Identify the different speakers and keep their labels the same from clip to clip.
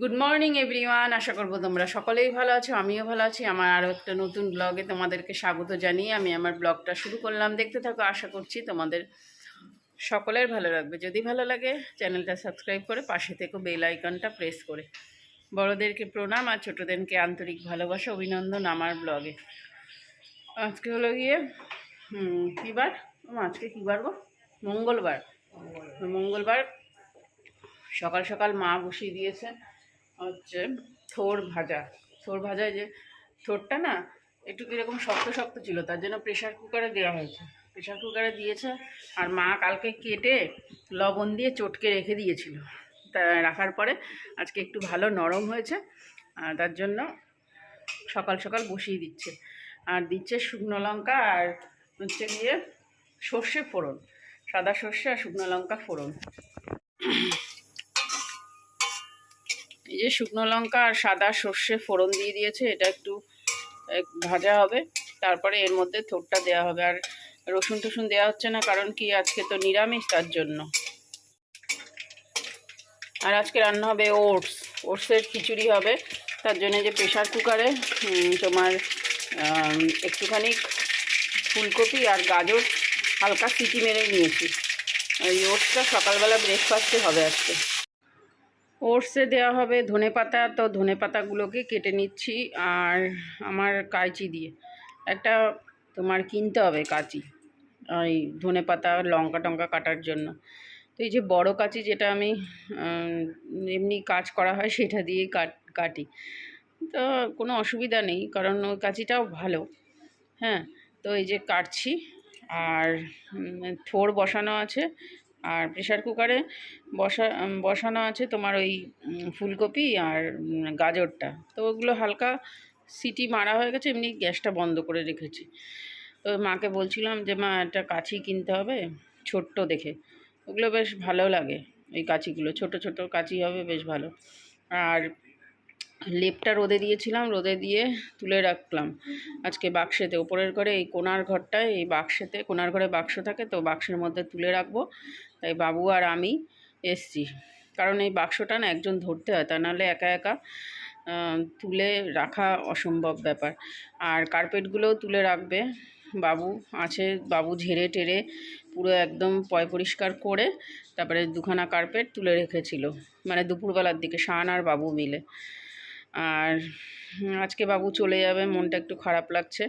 Speaker 1: Good morning everyone আশা করব তোমরা সকলেই ভালো আছো, আমিও ভালো আছি। আমার আরও একটা নতুন ব্লগে তোমাদেরকে স্বাগত জানিয়ে আমি আমার ব্লগটা শুরু করলাম। দেখতে থাকো, আশা করছি তোমাদের সকলের ভালো লাগবে। যদি ভালো লাগে, চ্যানেলটা সাবস্ক্রাইব করে পাশে থেকে বেল আইকনটা প্রেস করে। বড়োদেরকে প্রণাম আর ছোটোদেরকে আন্তরিক ভালোবাসা, অভিনন্দন আমার ব্লগে আজকে হলো গিয়ে কী বার? আজকে কী বার গো? মঙ্গলবার। মঙ্গলবার সকাল সকাল মা বসিয়ে দিয়েছে। হচ্ছে থোর ভাজা। থোর ভাজায় যে, থোরটা না একটু কীরকম শক্ত শক্ত ছিল, তার জন্য প্রেশার কুকারে দেওয়া হয়েছে। প্রেশার কুকারে দিয়েছে আর মা কালকে কেটে লবণ দিয়ে চটকে রেখে দিয়েছিল। তা রাখার পরে আজকে একটু ভালো নরম হয়েছে, আর তার জন্য সকাল সকাল বসিয়ে দিচ্ছে। আর দিচ্ছে শুকনো লঙ্কা আর হচ্ছে গিয়ে সর্ষে ফোড়ন, সাদা সর্ষে আর শুকনো লঙ্কা ফোড়ন। যে শুকনো লঙ্কা আর সাদা সর্ষে ফোড়ন দিয়ে দিয়েছে, এটা একটু ভাজা হবে। তারপরে এর মধ্যে থোরটা দেওয়া হবে। আর রসুন টসুন দেওয়া হচ্ছে না, কারণ কি আজকে তো নিরামিষ, তার জন্য। আর আজকে রান্না হবে ওটস। ওটসের খিচুড়ি হবে। তার জন্য যে প্রেশার কুকারে তোমার একটুখানি ফুলকপি আর গাজর হালকা সিটি মেরে নিয়েছি। এই ওটসটা সকালবেলা ব্রেকফাস্টে হবে আজকে। ওটসে দেওয়া হবে ধনে পাতা। তো ধনে পাতাগুলোকে কেটে নিচ্ছি আর আমার কাঁচি দিয়ে। একটা তোমার কিনতে হবে কাঁচি, ওই ধনে পাতা, লঙ্কা টঙ্কা কাটার জন্য। তো এই যে বড় কাঁচি যেটা আমি এমনি কাজ করা হয় সেটা কাট, কাটি। তো কোনো অসুবিধা নেই, কারণ ওই কাঁচিটাও ভালো। হ্যাঁ তো এই যে কাটছি। আর থোর বসানো আছে। আর প্রেশার কুকারে বসা বসানো আছে তোমার ওই ফুলকপি আর গাজরটা। তো ওগুলো হালকা সিটি মারা হয়ে গেছে, এমনি গ্যাসটা বন্ধ করে রেখেছি। তো মাকে বলছিলাম যে, মা, একটা কাছি কিনতে হবে, ছোট্ট দেখে। ওগুলো বেশ ভালো লাগে, ওই কাঁচিগুলো। ছোট ছোট কাঁচি হবে, বেশ ভালো। আর লেপটা রোদে দিয়েছিলাম, রোদে দিয়ে তুলে রাখলাম। আজকে বাক্সেতে, ওপরের ঘরে, এই কোনার ঘরটায়, এই বাক্সেতে, কোনার ঘরে বাক্স থাকে, তো বাক্সের মধ্যে তুলে রাখব। তাই বাবু আর আমি এসছি। কারণ এই বাক্সটা না একজন ধরতে হয়, তা নাহলে একা একা তুলে রাখা অসম্ভব ব্যাপার। আর কার্পেটগুলোও তুলে রাখবে। বাবু আছে, বাবু ঝেড়ে টেরে পুরো একদম পয় পরিষ্কার করে তারপরে দুখানা কার্পেট তুলে রেখেছিল। মানে দুপুরবেলার দিকে, শান আর বাবু মিলে। আর আজকে বাবু চলে যাবে, মনটা একটু খারাপ লাগছে।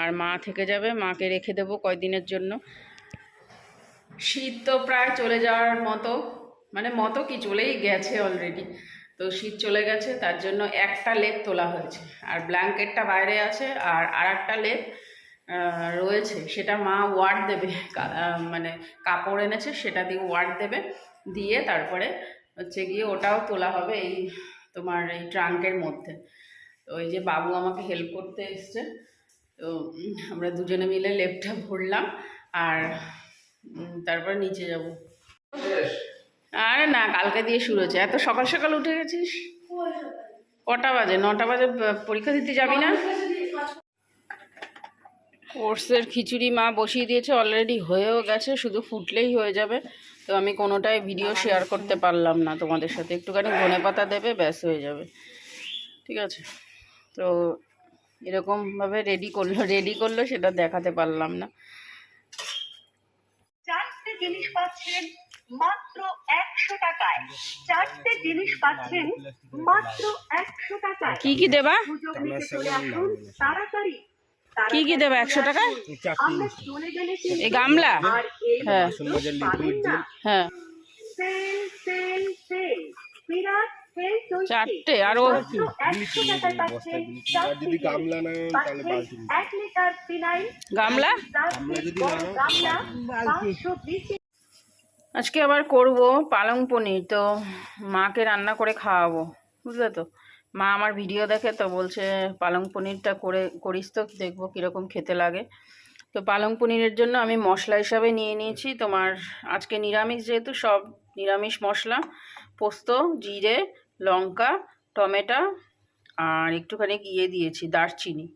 Speaker 1: আর মা থেকে যাবে, মাকে রেখে দেবো কয়দিনের জন্য। শীত তো প্রায় চলে যাওয়ার মতো মানে মতো কি চলেই গেছে অলরেডি তো শীত চলে গেছে, তার জন্য একটা লেপ তোলা হয়েছে। আর ব্ল্যাঙ্কেটটা বাইরে আছে, আর আর একটা লেপ রয়েছে, সেটা মা ওয়ার্ড দেবে। মানে কাপড় এনেছে, সেটা দিয়ে ওয়ার্ড দেবে। দিয়ে তারপরে হচ্ছে গিয়ে ওটাও তোলা হবে এই তোমার এই ট্রাঙ্কের মধ্যে। তো ওই যে বাবু আমাকে হেল্প করতে এসছে। তো আমরা দুজনে মিলে লেপটা ভরলাম আর তারপর নিচে যাব। আরে না কালকে দিয়ে শুরু হচ্ছে। এত সকাল সকাল উঠে গেছিস? কটা বাজে? নটা বাজে পরীক্ষা দিতে যাবি না? ওটসের খিচুড়ি মা বসিয়ে দিয়েছে অলরেডি হয়েও গেছে শুধু ফুটলেই হয়ে যাবে। তো আমি কোনোটাই ভিডিও শেয়ার করতে পারলাম না তোমাদের সাথে। একটুখানি ধনে পাতা দেবে ব্যাস হয়ে যাবে। ঠিক আছে? তো এরকমভাবে রেডি করল রেডি করল সেটা দেখাতে পারলাম না।
Speaker 2: জিনিস পাচ্ছেন মাত্র একশো টাকায়। চারটে জিনিস পাচ্ছেন মাত্র একশো টাকায়।
Speaker 1: কি কি দেবা?
Speaker 2: সুযোগ নিতে চলে আসুন তাড়াতাড়ি
Speaker 1: কি কি দেবা? একশো টাকা? এই গামলা? হ্যাঁ। হ্যাঁ।
Speaker 2: Sale sale sale. বিরাট সেল চলছে
Speaker 1: চারটে
Speaker 2: আরও
Speaker 3: যদি গামলা না তাহলে বালতি
Speaker 2: এক লিটার ফিনাইল
Speaker 1: গামলা? আজকে আবার করব পালং পনির তো মাকে রান্না করে খাওয়াবো বুঝলে তো? মা আমার ভিডিও দেখে তো বলছে পালং পনিরটা করে করিস তো দেখব কীরকম খেতে লাগে। তো পালং পনিরের জন্য আমি মশলা হিসাবে নিয়ে নিয়েছি। তোমার আজকে নিরামিষ যেহেতু সব নিরামিষ মশলা পোস্ত জিরে লঙ্কা টমেটো আর একটুখানি ইয়ে দিয়েছি দারচিনি।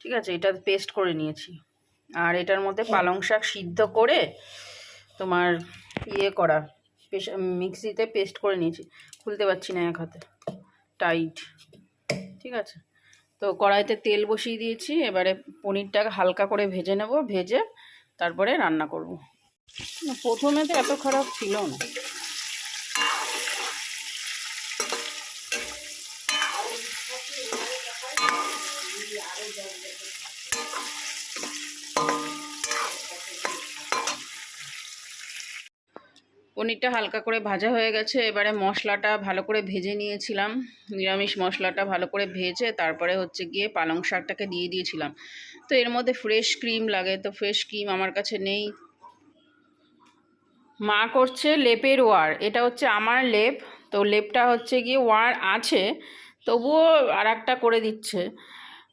Speaker 1: ঠিক আছে এটা পেস্ট করে নিয়েছি। আর এটার মধ্যে পালং শাক সিদ্ধ করে তোমার ইয়ে করা মিক্সিতে পেস্ট করে নিয়েছি। খুলতে পারছি না এক হাতে। টাইট ঠিক আছে? তো কড়াইতে তেল বসিয়ে দিয়েছি এবারে পনিরটাকে হালকা করে ভেজে নেব ভেজে তারপরে রান্না করব। প্রথমে তো এত খারাপ ছিল না। পনিরটা হালকা করে ভাজা হয়ে গেছে, এবারে মশলাটা ভালো করে ভেজে নিয়েছিলাম। নিরামিষ মশলাটা ভালো করে ভেজে তারপরে হচ্ছে গিয়ে পালং শাকটাকে দিয়ে দিয়েছিলাম। তো এর মধ্যে ফ্রেশ ক্রিম লাগে, তো ফ্রেশ ক্রিম আমার কাছে নেই। মা করছে লেপের ওয়ার, এটা হচ্ছে আমার লেপ, তো লেপটা হচ্ছে গিয়ে ওয়ার আছে। তবুও আর একটা করে দিচ্ছে।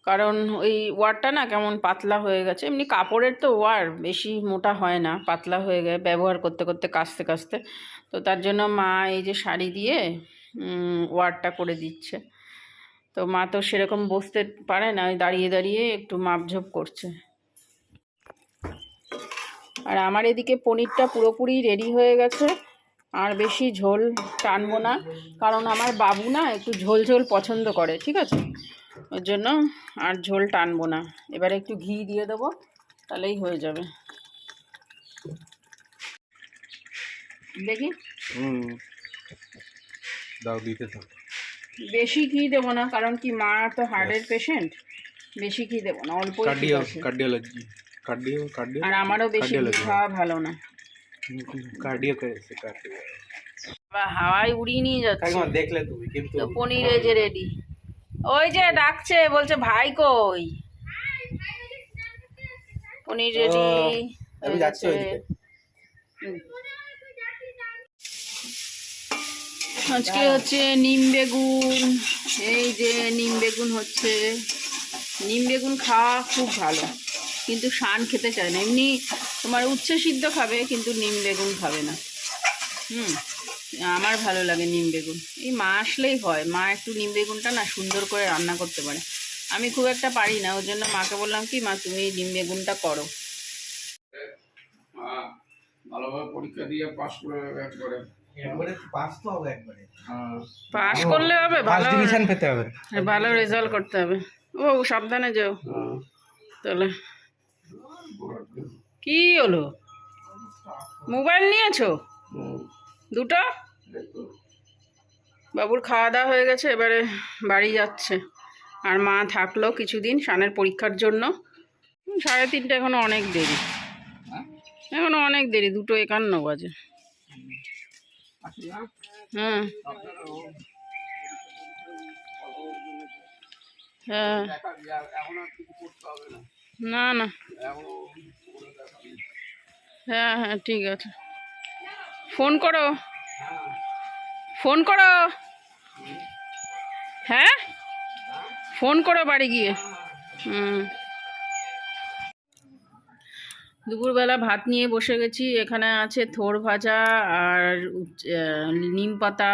Speaker 1: কারণ ওই ওয়ারটা না কেমন পাতলা হয়ে গেছে। এমনি কাপড়ের তো ওয়ার, বেশি মোটা হয় না, পাতলা হয়ে গেছে, ব্যবহার করতে করতে, কাচতে কাচতে। তো তার জন্য মা এই যে শাড়ি দিয়ে ওয়ারটা করে দিচ্ছে। তো মা তো সেরকম বসতে পারে না, ওই দাঁড়িয়ে দাঁড়িয়ে একটু মাপঝোপ করছে। আর আমার এদিকে পনিরটা পুরোপুরি রেডি হয়ে গেছে। আর বেশি ঝোল টানবো না কারণ আমার বাবু না একটু ঝোল ঝোল পছন্দ করে ঠিক আছে? ওর জন্য আর ঝোল টানবো না। এবারে একটু ঘি দিয়ে দেবো তাহলেই হয়ে যাবে। দেখি?
Speaker 3: দাও দিতে থাক।
Speaker 1: বেশি ঘি দেবো না কারণ কি মা তো হার্টের পেশেন্ট বেশি ঘি দেবো না অল্প
Speaker 3: কার্ডিও কার্ডিওলজি কার্ডিও কার্ডিও
Speaker 1: আর আমারও বেশি ঘি খাওয়া ভালো না।
Speaker 3: কার্ডিও করেছে কার্ডিও
Speaker 1: বা হাওয়ায় উড়িয়ে নিয়ে যাচ্ছে।
Speaker 3: দেখলে তুমি কিন্তু
Speaker 1: তো পনির এই যে রেডি ওই যে ডাকছে বলছে ভাই কই? পনির রেডি
Speaker 3: আমি যাচ্ছি ওইদিকে।
Speaker 1: আজকে হচ্ছে নিম বেগুন। এই যে নিম বেগুন হচ্ছে। নিম বেগুন খাওয়া খুব ভালো। কিন্তু শান খেতে চায় না। এমনি তোমার উচ্ছে সিদ্ধ খাবে কিন্তু নিম বেগুন খাবে না। হুম আমার ভালো লাগে নিম বেগুন। এই মা আসলেই হয় মা একটু নিম বেগুনটা না সুন্দর করে রান্না করতে পারে। আমি খুব একটা পারি না ওর জন্য মাকে বললাম কি মা তুমি নিম বেগুনটা করো।
Speaker 4: ভালোভাবে পরীক্ষা দিয়ে পাস করে একবারে।
Speaker 3: পাস
Speaker 1: করলে হবে ভালো
Speaker 3: ডিভিশন পেতে হবে।
Speaker 1: ভালো রেজাল্ট করতে হবে। ও সাবধানে যাও। তাহলে। কি হলো? মোবাইল নিয়েছো? দুটো? বাবুর খাওয়া দাওয়া হয়ে গেছে, এবারে বাড়ি যাচ্ছে। আর মা থাকল কিছুদিন সানের পরীক্ষার জন্য। সাড়ে তিনটে এখনও অনেক দেরি। এখনও অনেক দেরি, দুটো একান্ন বাজে। হ্যাঁ হ্যাঁ। না না। হ্যাঁ হ্যাঁ ঠিক আছে। ফোন করো। ফোন করো। হ্যাঁ? ফোন করো বাড়ি গিয়ে। হুম। দুপুরবেলা ভাত নিয়ে বসে গেছি। এখানে আছে থোর ভাজা আর নিম পাতা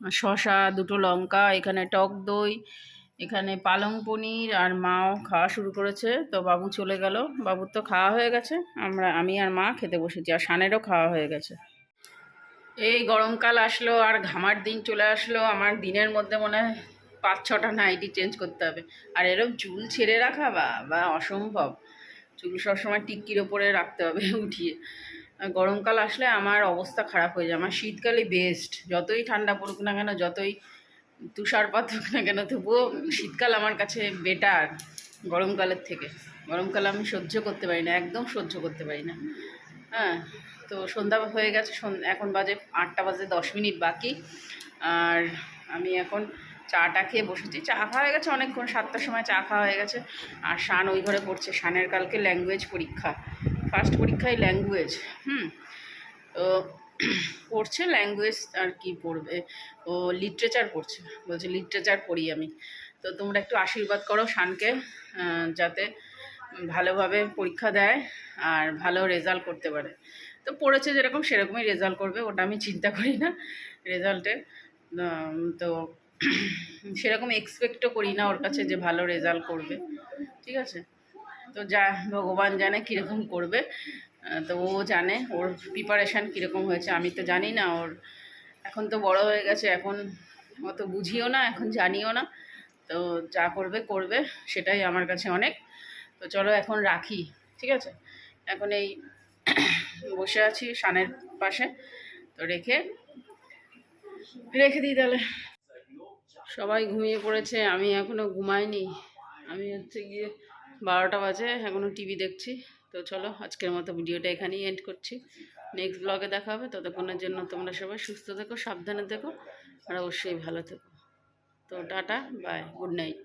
Speaker 1: শশা দুটো লঙ্কা, এখানে টক দই এখানে পালং পনির আর মাও খাওয়া শুরু করেছে। তো বাবু চলে গেল। বাবুর তো খাওয়া হয়ে গেছে। আমরা, আমি আর মা খেতে বসেছি আর সানেরও খাওয়া হয়ে গেছে। এই গরমকাল আসলো আর ঘামার দিন চলে আসলো। আমার দিনের মধ্যে মনে হয় পাঁচ ছটা নাইটি চেঞ্জ করতে হবে। আর এরকম চুল ছেড়ে রাখা বা বা অসম্ভব। চুল সবসময় টিক্কির ওপরে রাখতে হবে, উঠিয়ে। গরমকাল আসলে আমার অবস্থা খারাপ হয়ে যায়। আমার শীতকালে বেস্ট যতই ঠান্ডা পড়ুক না কেন, যতই তুষারপাত হোক না কেন, তবুও শীতকাল আমার কাছে বেটার গরমকালের থেকে। গরমকাল আমি সহ্য করতে পারি না, একদম সহ্য করতে পারি না। হ্যাঁ তো সন্ধ্যা হয়ে গেছে এখন বাজে আটটা বাজে দশ মিনিট বাকি। আর আমি এখন চাটা খেয়ে বসেছি। চা খাওয়া হয়ে গেছে অনেকক্ষণ, সাতটার সময় চা খাওয়া হয়ে গেছে। আর শান ওই ঘরে পড়ছে, শানের কালকে ল্যাঙ্গুয়েজ পরীক্ষা। ফার্স্ট পরীক্ষায় ল্যাঙ্গুয়েজ হুম। তো পড়ছে ল্যাঙ্গুয়েজ আর কি পড়বে। ও লিটারেচার পড়ছে, বলছে লিটারেচার পড়ি আমি। তো তোমরা একটু আশীর্বাদ করো শানকে যাতে ভালোভাবে পরীক্ষা দেয় আর ভালো রেজাল্ট করতে পারে। তো পড়েছে যেরকম সেরকমই রেজাল্ট করবে, ওটা আমি চিন্তা করি না রেজাল্টের তো সেরকম এক্সপেক্টও করি না ওর কাছে যে ভালো রেজাল্ট করবে। ঠিক আছে? তো যা ভগবান জানে কীরকম করবে। তো ও জানে ওর প্রিপারেশান কীরকম হয়েছে, আমি তো জানি না ওর। এখন তো বড় হয়ে গেছে, এখন অত বুঝিও না, এখন জানিও না। তো যা করবে করবে, সেটাই আমার কাছে অনেক। তো চলো এখন রাখি, ঠিক আছে? এখন এই বসে আছি সানের পাশে, তো রেখে রেখে দিই তাহলে। সবাই ঘুমিয়ে পড়েছে, আমি এখনও ঘুমাইনি। আমি হচ্ছে গিয়ে বারোটা বাজে এখনও টিভি দেখছি। তো চলো আজকের মতো ভিডিওটা এখানেই এন্ড করছি। নেক্সট ব্লগে দেখা হবে। ততক্ষণের জন্য তোমরা সবাই সুস্থ থেকো, সাবধানে থেকো, আর অবশ্যই ভালো থেকো। তো টাটা বাই গুড নাইট